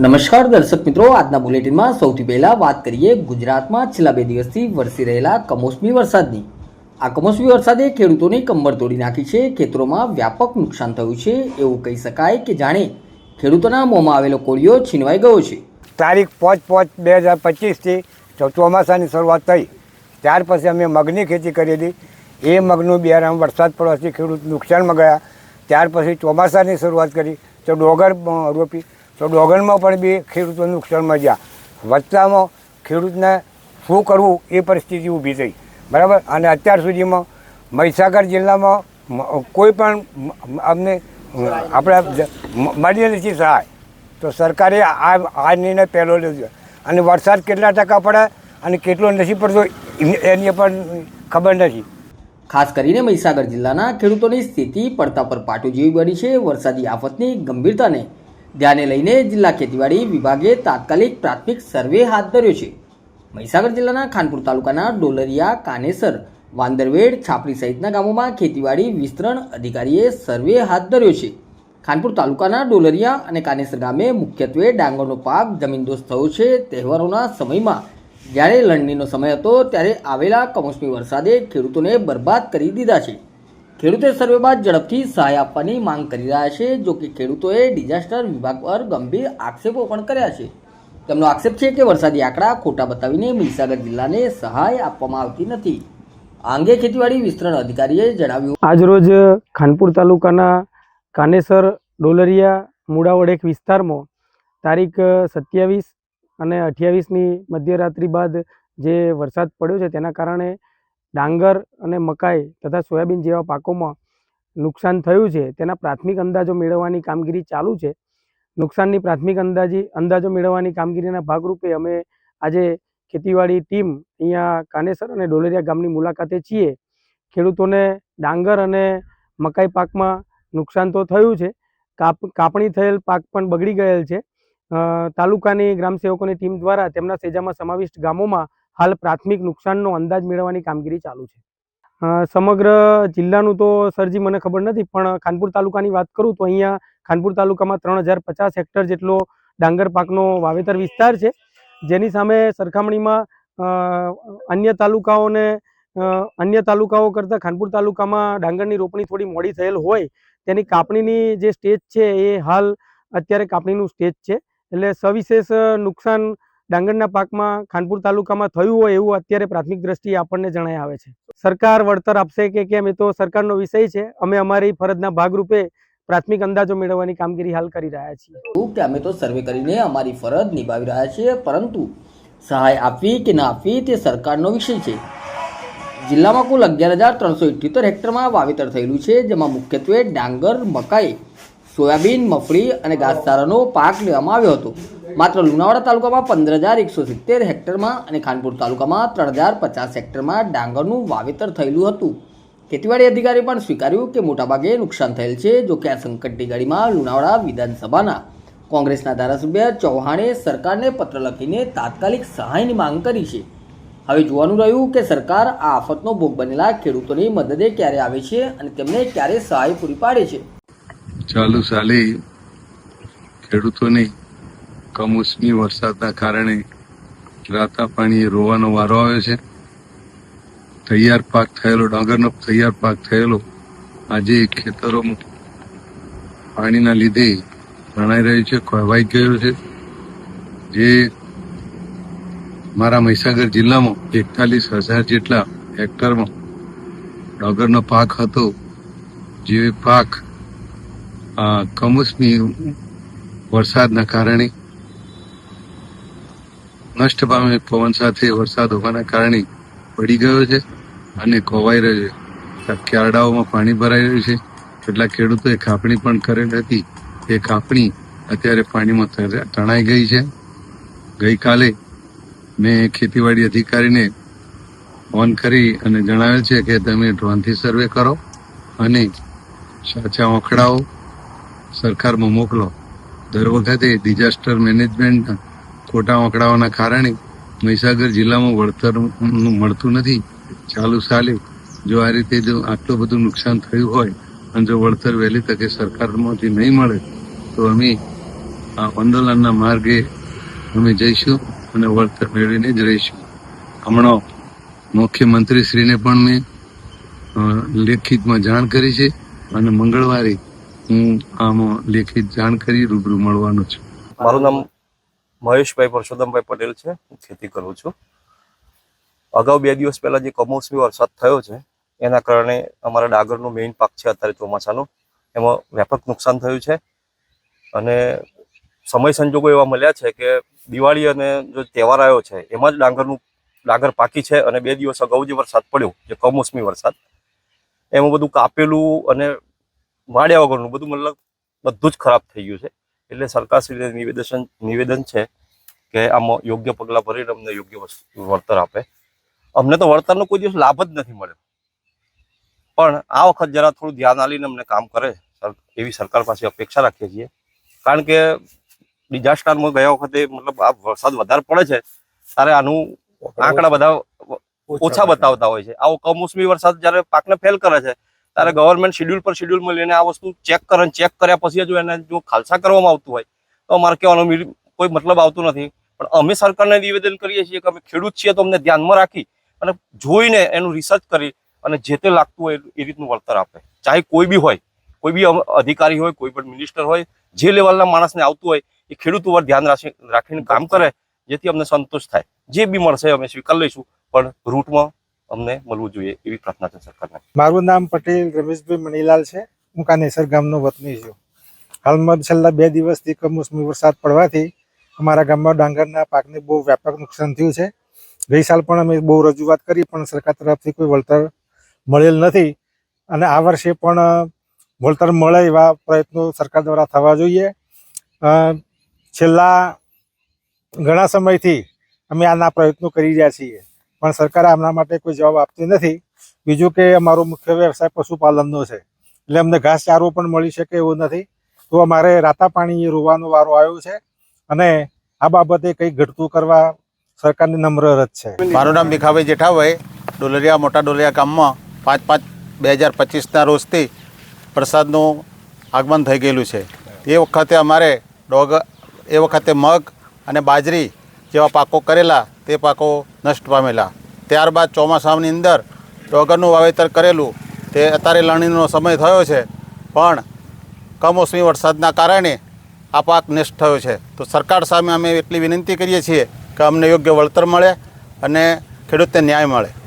નમસ્કાર દર્શક મિત્રો, આજના બુલેટિનમાં સૌથી પહેલા વાત કરીએ ગુજરાતમાં છેલ્લા બે દિવસથી વરસી રહેલા કમોસમી વરસાદની. આ કમોસમી વરસાદે ખેડૂતોની કંબર તોડી નાખી છે, ખેતરોમાં વ્યાપક નુકસાન થયું છે, એવું કહી શકાય કે જાણે ખેડૂતોના મોંમાં આવેલો કોળિયો છીનવાઈ ગયો છે. તારીખ પાંચ પાંચ બે હજાર પચીસથી ચોમાસાની શરૂઆત થઈ. ત્યાર પછી અમે મગની ખેતી કરેલી એ મગનું બિયારણ વરસાદ પડવાથી ખેડૂત નુકસાનમાં ગયા. ત્યાર પછી ચોમાસાની શરૂઆત કરી. તો ડોગર રોપી. તો ડોગનમાં પણ બી ખેડૂતો નુકસાનમાં ગયા. વચ્ચામાં ખેડૂતને શું કરવું એ પરિસ્થિતિ ઊભી થઈ. બરાબર? અને અત્યાર સુધીમાં મહીસાગર જિલ્લામાં કોઈ પણ અમને આપણે મળી નથી સહાય. તો સરકારે આ આ નિર્ણય પહેલો લીધો અને વરસાદ કેટલા ટકા પડે અને કેટલો નથી પડતો એની પણ ખબર નથી. ખાસ કરીને મહીસાગર જિલ્લાના ખેડૂતોની સ્થિતિ પડતા પર પાટું જેવી બની છે. વરસાદી આફતની ગંભીરતાને ધ્યાને લઈને જિલ્લા ખેતીવાડી વિભાગે તાત્કાલિક પ્રાથમિક સર્વે હાથ ધર્યો છે. મહીસાગર જિલ્લાના ખાનપુર તાલુકાના ડોલરિયા, કાનેસર, વાંદરવેડ, છાપરી સહિતના ગામોમાં ખેતીવાડી વિસ્તરણ અધિકારીએ સર્વે હાથ ધર્યો છે. ખાનપુર તાલુકાના ડોલરિયા અને કાનેસર ગામે મુખ્યત્વે ડાંગરનો પાક જમીનદોસ્ત થયો છે. તહેવારોના સમયમાં જ્યારે લણણીનો સમય હતો, ત્યારે આવેલા કમોસમી વરસાદે ખેડૂતોને બરબાદ કરી દીધા છે. ખેડૂતે સર્વે બાદ ઝડપથી સહાય આપવાની માંગ કરી રહ્યા છે, જો કે ખેડૂતોએ ડિઝાસ્ટર વિભાગ પર ગંભીર આક્ષેપો પણ કર્યા છે. તેમનો આક્ષેપ છે કે વરસાદી આંકડા ખોટા બતાવીને મહીસાગર જિલ્લાને સહાય આપવામાં આવતી નથી. આ અંગે ખેતીવાડી વિસ્તરણ અધિકારીએ જણાવ્યું. આજરોજ ખાનપુર તાલુકાના કાનેસર, ડોલરિયા મુડાવડ એક વિસ્તારમાં તારીખ સત્યાવીસ અને અઠ્યાવીસની મધ્યરાત્રિ બાદ જે વરસાદ પડ્યો છે, તેના કારણે ડાંગર અને મકાઈ તથા સોયાબીન જેવા પાકોમાં નુકસાન થયું છે. તેના પ્રાથમિક અંદાજો મેળવવાની કામગીરી ચાલુ છે. નુકસાનની પ્રાથમિક અંદાજી, અંદાજો મેળવવાની કામગીરીના ભાગરૂપે અમે આજે ખેતીવાડી ટીમ અહીંયા કાનેસર અને ડોલેરિયા ગામની મુલાકાતે છીએ. ખેડૂતોને ડાંગર અને મકાઈ પાકમાં નુકસાન તો થયું છે. કાપ, કાપણી થયેલ પાક પણ બગડી ગયેલ છે. તાલુકાની ગ્રામસેવકોની ટીમ દ્વારા તેમના સેજામાં સમાવિષ્ટ ગામોમાં હાલ પ્રાથમિક નુકસાનનો અંદાજ મેળવવાની કામગીરી ચાલુ છે. સમગ્ર જિલ્લાનું તો સરજી મને ખબર નથી, પણ ખાનપુર તાલુકાની વાત કરું તો અહીંયા ખાનપુર તાલુકામાં ત્રણ હજાર પચાસ હેક્ટર જેટલો ડાંગર પાકનો વાવેતર વિસ્તાર છે. જેની સામે સરખામણીમાં અન્ય તાલુકાઓને અન્ય તાલુકાઓ કરતાં ખાનપુર તાલુકામાં ડાંગરની રોપણી થોડી મોડી થયેલ હોય, તેની કાપણીની જે સ્ટેજ છે એ હાલ અત્યારે કાપણીનું સ્ટેજ છે. એટલે સવિશેષ નુકસાન ડાંગરના પાકમાં ખાનપુર તાલુકામાં થયું હોય એવું અત્યારે પ્રાથમિક દ્રષ્ટિએ આપણને જણાય આવે છે. સરકાર વળતર આપશે કે કેમ એ તો સરકારનો વિષય છે. અમે અમારી ફરજના ભાગરૂપે પ્રાથમિક અંદાજો મેળવવાની કામગીરી હાલ કરી રહ્યા છીએ. કે અમે તો સર્વે કરીને અમારી ફરજ નિભાવી રહ્યા છીએ, પરંતુ સહાય આપવી કે ના આપવી તે સરકારનો વિષય છે. જિલ્લામાં કુલ અગિયાર હજાર ત્રણસો ઇઠ્યોતેર હેક્ટરમાં વાવેતર થયેલું છે, જેમાં મુખ્યત્વે ડાંગર, મકાઈ સોયાબીન, મફળી અને ઘાસચારાનો પાક લેવામાં આવ્યો હતો. માત્ર લુણાવાડા તાલુકામાં પંદર હજાર એકસો સિત્તેર હેક્ટરમાં અને ખાનપુર તાલુકામાં ત્રણ હજાર પચાસ હેક્ટરમાં ડાંગરનું વાવેતર થયેલું હતું. ખેતીવાડી અધિકારી પણ સ્વીકાર્યું કે મોટાભાગે નુકસાન થયેલ છે, જો કે આ સંકટની ઘડીમાં લુણાવાડા વિધાનસભાના કોંગ્રેસના ધારાસભ્ય ચૌહાણે સરકારને પત્ર લખીને તાત્કાલિક સહાયની માંગ કરી છે. હવે જોવાનું રહ્યું કે સરકાર આ આફતનો ભોગ બનેલા ખેડૂતોની મદદે ક્યારે આવે છે અને તેમને ક્યારે સહાય પૂરી પાડે છે. ચાલુ સાલે ખેડૂતોને કમોસમી વરસાદના કારણે રાતા પાણીએ રોવાનો વારો આવ્યો છે. તૈયાર પાક થયેલો, ડાંગરનો તૈયાર પાક થયેલો આજે ખેતરોમાં પાણીના લીધે જણાઈ રહ્યું છે, ખોવાઈ ગયો છે. જે મારા મહીસાગર જિલ્લામાં એકતાલીસ હજાર જેટલા હેક્ટરમાં ડાંગરનો પાક હતો. જે પાક કમોસમી વરસાદના કારણે, નષ્ટ પામે પવન સાથે વરસાદ હોવાના કારણે પડી ગયો છે અને ખોવાઈ રહ્યો છે. ક્યારડાઓમાં પાણી ભરાઈ રહ્યું છે. કેટલાક ખેડૂતોએ કાપણી પણ કરેલ હતી. એ કાપણી અત્યારે પાણીમાં તણાઈ ગઈ છે. ગઈકાલે મેં ખેતીવાડી અધિકારીને ફોન કરી અને જણાવેલ છે કે તમે ડ્રોનથી સર્વે કરો અને સાચા આંકડાઓ સરકારમાં મોકલો. દર વખતે ડિઝાસ્ટર મેનેજમેન્ટ ખોટા આંકડાઓના કારણે મહીસાગર જિલ્લામાં વળતર મળતું નથી. ચાલુ સાલે જો આ રીતે જો આટલું બધું નુકસાન થયું હોય અને જો વળતર વહેલી તકે સરકારમાંથી નહીં મળે, તો અમે આ આંદોલનના માર્ગે અમે જઈશું અને વળતર મેળવીને જ રહીશું. હમણાં મુખ્યમંત્રીશ્રીને પણ મેં લેખિતમાં જાણ કરી છે અને મંગળવારે હું આમાં લેખિત જાણ કરી રૂબરૂ મળવાનો છું. મારું નામ મહેશભાઈ પરસોત્તમભાઈ પટેલ છે. હું ખેતી કરું છું. અગાઉ બે દિવસ પહેલા જે કમોસમી વરસાદ થયો છે, એના કારણે અમારા ડાંગરનો મેઇન પાક છે અત્યારે ચોમાસાનો. એમાં વ્યાપક નુકસાન થયું છે. અને સમય સંજોગો એવા મળ્યા છે કે દિવાળી અને જો તહેવાર આવ્યો છે, એમાં જ ડાંગરનું, ડાંગર પાકી છે અને બે દિવસ અગાઉ જે વરસાદ પડ્યો, જે કમોસમી વરસાદ, એમાં બધું કાપેલું અને વાડ્યા વગરનું. બધું મતલબ બધું જ ખરાબ થઈ ગયું છે. એટલે સરકારશ્રીને નિવેદન નિવેદન છે કે આમાં યોગ્ય પગલાં ભરીને અમને યોગ્ય વળતર આપે. અમને તો વળતરનો કોઈ દિવસ લાભ જ નથી મળ્યો. પણ આ વખત જરા થોડું ધ્યાન આલીને અમને કામ કરે એવી સરકાર પાસે અપેક્ષા રાખીએ છીએ. કારણ કે ડિઝાસ્ટરમાં ગયા વખતે મતલબ આ વરસાદ વધારે પડે છે ત્યારે આનું આંકડા બધા ઓછા બતાવતા હોય છે. આવો કમોસમી વરસાદ જ્યારે પાકને ફેલ કરે છે ત્યારે ગવર્મેન્ટ શેડ્યુલ પર શેડ્યુલમાં લઈને આ વસ્તુ ચેક કરે ચેક કર્યા પછી જો એને જો ખાલસા કરવામાં આવતું હોય, તો અમારે કહેવાનો કોઈ મતલબ આવતું નથી. પણ અમે સરકારને નિવેદન કરીએ છીએ કે અમે ખેડૂત છીએ તો અમને ધ્યાનમાં રાખી અને જોઈને એનું રિસર્ચ કરી અને જે તે લાગતું હોય એ રીતનું વળતર આપે. ચાહે કોઈ બી હોય, કોઈ બી અધિકારી હોય, કોઈ પણ મિનિસ્ટર હોય, જે લેવલના માણસને આવતું હોય, એ ખેડૂત ઉપર ધ્યાન રાખી, રાખીને કામ કરે, જેથી અમને સંતોષ થાય. જે બી મળશે અમે સ્વીકાર લઈશું, પણ રૂટમાં અમને મળવું જોઈએ એવી પ્રાર્થના છે સરકારને. મારું નામ પટેલ રમેશભાઈ મણીલાલ છે. હું કાનેસર ગામનો વતની છું. હાલમાં છેલ્લા બે દિવસથી કમોસમી વરસાદ પડવાથી અમારા ગામમાં ડાંગરના પાકને બહુ વ્યાપક નુકસાન થયું છે. ગઈ સાલ પણ અમે બહુ રજૂઆત કરી, પણ સરકાર તરફથી કોઈ વળતર મળેલ નથી. અને આ વર્ષે પણ વળતર મળે એવા પ્રયત્નો સરકાર દ્વારા થવા જોઈએ. છેલ્લા ઘણા સમયથી અમે આના પ્રયત્નો કરી રહ્યા છીએ. પણ સરકાર આમના માટે કોઈ જવાબ આપતી નથી. બીજું કે અમારો મુખ્ય વ્યવસાય પશુપાલનનો છે. એટલે અમને ઘાસચારો પણ મળી શકે એવું નથી. તો અમારે રાતા પાણી રોવાનો વારો આવ્યો છે અને આ બાબતે કંઈક ઘટતું કરવા સરકારની નમ્ર રજ છે. મારું નામ ભીખાભાઈ જેઠાભાઈ. ડોલરિયા, મોટા ડોલરિયા ગામમાં પાંચ પાંચ બે હજાર પચીસના રોજથી પ્રસાદનું આગમન થઈ ગયેલું છે. એ વખતે અમારે ડોગ, એ વખતે મગ અને બાજરી જેવા પાકો કરેલા, તે પાકો નષ્ટ પામેલા. ત્યારબાદ ચોમાસાની અંદર ડોગરનું વાવેતર કરેલું, તે અત્યારે લણણીનો સમય થયો છે. પણ કમોસમી વરસાદના કારણે આ પાક નષ્ટ થયો છે. તો સરકાર સામે અમે એટલી વિનંતી કરીએ છીએ કે અમને યોગ્ય વળતર મળે અને ખેડૂતને ન્યાય મળે.